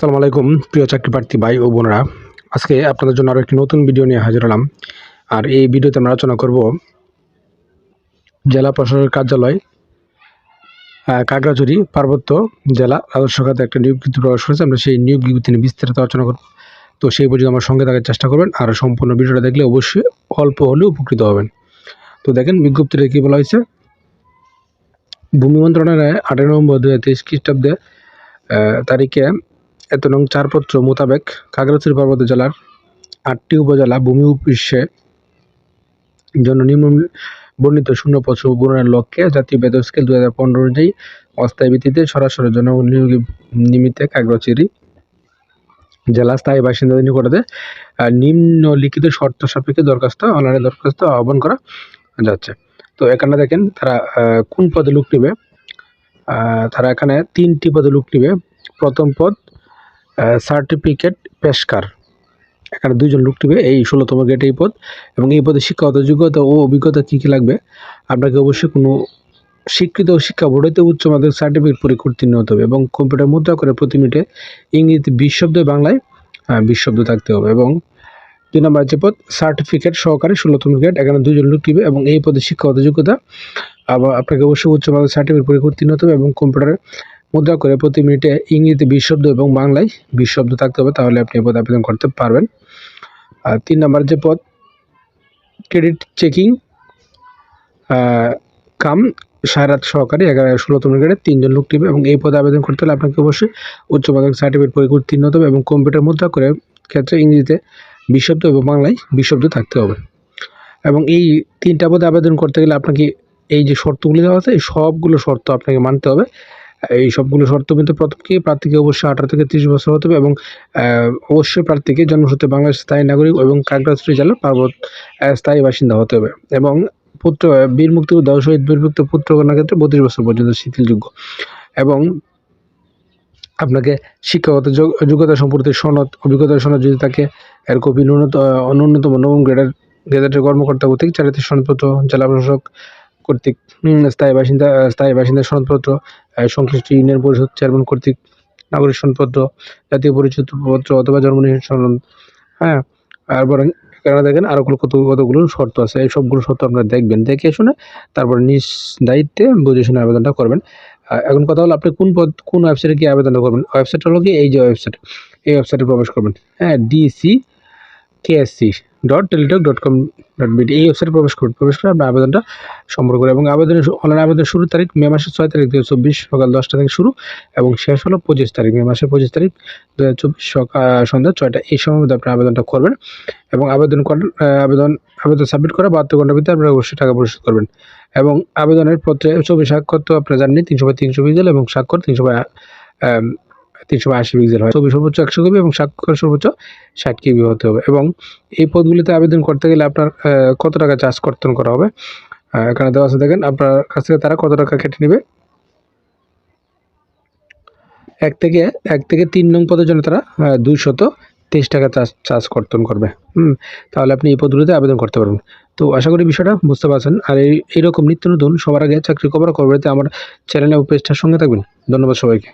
আসসালামু আলাইকুম প্রিয় চাকরি প্রার্থী ভাই ও বোনেরা। আজকে আপনাদের জন্য আরও একটি নতুন ভিডিও নিয়ে হাজির হলাম। আর এই ভিডিওতে আমরা আলোচনা করব জেলা প্রশাসনের কার্যালয় আহ, পার্বত্য জেলা রাজস্ব খাতে একটা নিয়োগ বিজ্ঞপ্তি প্রকাশ করেছে। আমরা সেই নিয়োগ বিজ্ঞপ্তি নিয়ে বিস্তারিত আলোচনা করব। তো সেই পর্যন্ত আমার সঙ্গে থাকার চেষ্টা করবেন আর সম্পূর্ণ ভিডিওটা দেখলে অবশ্যই অল্প হলেও উপকৃত হবেন। তো দেখেন বিজ্ঞপ্তিটা কী বলা হয়েছে? ভূমি মন্ত্রণালয়ে আঠারো নভেম্বর দু হাজার তেইশ খ্রিস্টাব্দে তারিখে এত নং চারপত্র মোতাবেক খাগড়াছড়ি পার্বত্য জেলার আটটি উপজেলা ভূমি অফিসে জন্য নিম্ন বর্ণিত শূন্য পত্র পূরণের লক্ষ্যে জাতীয় বেতন স্কেল দু হাজার পনেরো অনুযায়ী অস্থায়ী ভিত্তিতে সরাসরি জনগণ নিয়োগ নিমিত্তে খাগড়াছড়ি জেলা স্থায়ী বাসিন্দাদের নিকটে আহ, নিম্নলিখিত শর্ত সাপেক্ষে দরখাস্ত অনলাইনে দরখাস্ত আহ্বান করা যাচ্ছে। তো এখানে দেখেন তারা কোন পদে লোক নেবে? তারা এখানে তিনটি পদে লোক নেবে। প্রথম পদ সার্টিফিকেট পেশকার। এখানে দুইজন লোক নেবে এই ষোলোতম গেট এই পদ। এবং এই পদে শিক্ষাগত যোগ্যতা ও অভিজ্ঞতা কী কী লাগবে, আপনাকে অবশ্যই কোনো স্বীকৃত শিক্ষা বোর্ড হতে উচ্চ মাধ্যমিক সার্টিফিকেট পরীক্ষা উত্তীর্ণ হতে হবে এবং কম্পিউটার মুদ্রা করে প্রতি মিনিটে ইংরেজিতে বিশ শব্দ, বাংলায় বিশ শব্দ থাকতে হবে। এবং দুই নম্বর যে পদ সার্টিফিকেট সহকারে ষোলোতম গেট এখানে দুজন লোক নেবে এবং এই পদে শিক্ষাগত যোগ্যতা, আবার আপনাকে অবশ্যই উচ্চ মাধ্যমিক সার্টিফিকেট পরীক্ষা উত্তীর্ণ হতে হবে এবং কম্পিউটারে মুদ্রা করে প্রতি মিনিটে ইংরেজিতে বিশ শব্দ এবং বাংলায় বিশ শব্দ থাকতে হবে, তাহলে আপনি এই পদে আবেদন করতে পারবেন। আর তিন নম্বর যে পদ ক্রেডিট চেকিং কাম সারাত সহকারী, এগারো ষোলোতম গ্রেডে তিনজন লোক নেবে এবং এই পদে আবেদন করতে হলে আপনাকে অবশ্যই উচ্চ মাধ্যমিক সার্টিফিকেট পরীক্ষা উত্তীর্ণ হতে হবে এবং কম্পিউটার মুদ্রা করে ক্ষেত্রে ইংরেজিতে বিশ শব্দ এবং বাংলায় বিশ শব্দ থাকতে হবে। এবং এই তিনটা পদে আবেদন করতে গেলে আপনাকে এই যে শর্তগুলি দেওয়া আছে, এই সবগুলো শর্ত আপনাকে মানতে হবে। এই সবগুলো শর্ত কিন্তু প্রথম প্রার্থীকে অবশ্যই আঠারো থেকে ত্রিশ বছর হতে হবে এবং অবশ্যই প্রার্থীকে জন্মসূত্রে বাংলাদেশ স্থায়ী নাগরিক এবং খাগড়াছড়ি জেলার পার্বত স্থায়ী বাসিন্দা হতে হবে এবং পুত্র বীর মুক্তিযোদ্ধা শহীদ বীরভুক্ত পুত্র কন্যার ক্ষেত্রে বত্রিশ বছর পর্যন্ত শিথিলযোগ্য। এবং আপনাকে শিক্ষাগত যোগ- যোগ্যতা সম্পর্কে সনদ, অভিজ্ঞতা সনদ যদি থাকে, এর কপি ন্যূনতম ন্যূনতম নবম গ্রেডের গেজেটের কর্মকর্তা কর্তৃক চারিত্রিক সনদপত্র, জেলা প্রশাসক কর্তৃক স্থায়ী বাসিন্দা স্থায়ী বাসিন্দা সনদপত্র সংশ্লিষ্ট ইউনিয়ন পরিষদ চেয়ারম্যান কর্তৃক নাগরিক সনদপত্র, জাতীয় পরিচয়পত্র অথবা জন্ম সনদ হ্যাঁ? আর বরং এখানে দেখেন আরও কত কতগুলো শর্ত আছে। এই সবগুলো শর্ত আপনারা দেখবেন, দেখে শুনে তারপরে নিজ দায়িত্বে বুঝে শুনে আবেদনটা করবেন। এখন কথা হলো আপনি কোন পদ, কোন ওয়েবসাইটে গিয়ে আবেদনটা করবেন? ওয়েবসাইট হলো কি এই যে ওয়েবসাইট এই ওয়েবসাইটে প্রবেশ করবেন। হ্যাঁ DC KSC dot Teletalk dot com dot BD এই ওয়েবসাইটে প্রবেশ করুন। প্রবেশ করে আপনার আবেদনটা সম্পর্ক করে এবং আবেদনের অনলাইন আবেদনের শুরুর তারিখ মে মাসের ছয় তারিখ দু চব্বিশ সকাল দশটা থেকে শুরু এবং শেষ হলো পঁচিশ তারিখ। মে মাসের পঁচিশ তারিখ দু হাজার চব্বিশ সকাল সন্ধ্যা ছয়টা। এই সময়ের মধ্যে আপনার আবেদনটা করবেন এবং আবেদন আবেদন আবেদন সাবমিট করা বাহাত্তর ঘণ্টার ভিতরে আপনারা অবশ্যই টাকা পরিশোধ করবেন এবং আবেদনের পত্রে ছবি স্বাক্ষর তো আপনারা জানেন তিনশো বাই তিনশো পিক্সেল এবং স্বাক্ষর তিনশো বাই তিনশো আশি পিক্সেল হয়। ছবি সর্বোচ্চ একশো কপি এবং স্বাক্ষর সর্বোচ্চ ষাট কেবি হতে হবে। এবং এই পদগুলিতে আবেদন করতে গেলে আপনার কত টাকা চার্জ কর্তন করা হবে? এখানে দেওয়া আছে, দেখেন, আপনার কাছ থেকে তারা কত টাকা কেটে নেবে? এক থেকে এক থেকে তিন নং পদের জন্য তারা দুইশত তেইশ টাকা চার্জ চার্জ কর্তন করবে। হুম, তাহলে আপনি এই পদগুলিতে আবেদন করতে পারবেন। তো আশা করি বিষয়টা বুঝতে পারছেন। আর এই, এইরকম নিত্য নতুন সবার আগে চাকরি খবর করবে আমার চ্যানেল এবং পেজটার সঙ্গে থাকবেন। ধন্যবাদ সবাইকে।